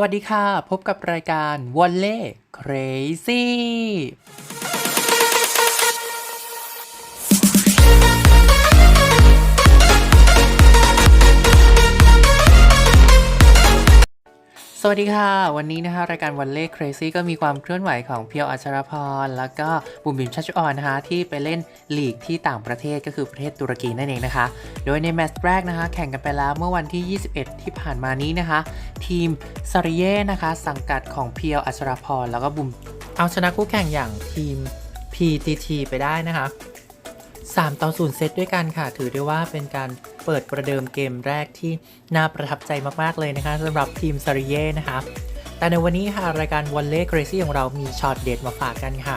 วัสดีค่ะ พบกับรายการวอลเล่ Crazy วัสดีค่ะ วันนี้นะคะรายการวันเล่ Crazy ก็มีความเคลื่อนไหวของเพียวอัชรพร แล้วก็บุ๋มบิมชัชออนนะคะที่ไปเล่นลีกที่ต่างประเทศก็คือประเทศตุรกีนั่นเองนะคะ โดยในแมตช์แรกนะคะ แข่งกันไปแล้วเมื่อวันที่ 21 ที่ผ่านมานี้นะคะ ทีมซาริเย่นะคะ สังกัดของเพียวอัชรพร แล้วก็บุ๋มเอาชนะคู่แข่งอย่างทีม PTT ไปได้นะคะ 3 ต่อ 0 เซตด้วยกันค่ะ ถือได้ว่าเป็นการเปิดประเดิมเกมแรกที่น่าประทับใจมาก ๆ เลยนะคะสำหรับทีมซาริเย่นะคะแต่ในวันนี้ค่ะ รายการวอลเล่ Crazy ของเรามีช็อตเด็ดมาฝากกันค่ะ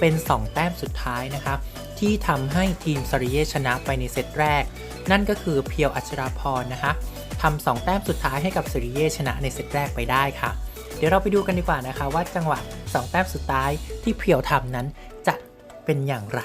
เป็น 2 แต้มสุดท้ายนะคะที่ทำให้ทีมซาริเย่ชนะไปในเซตแรก นั่นก็คือเพียวอัชราพรนะคะทำสองแต้มสุดท้ายให้กับซาริเย่ชนะในเซตแรกไปได้ค่ะ เดี๋ยวเราไปดูกันดีกว่านะคะว่าจังหวะ 2 แต้มสุดท้ายที่เพียวทำนั้นจะเป็นอย่างไร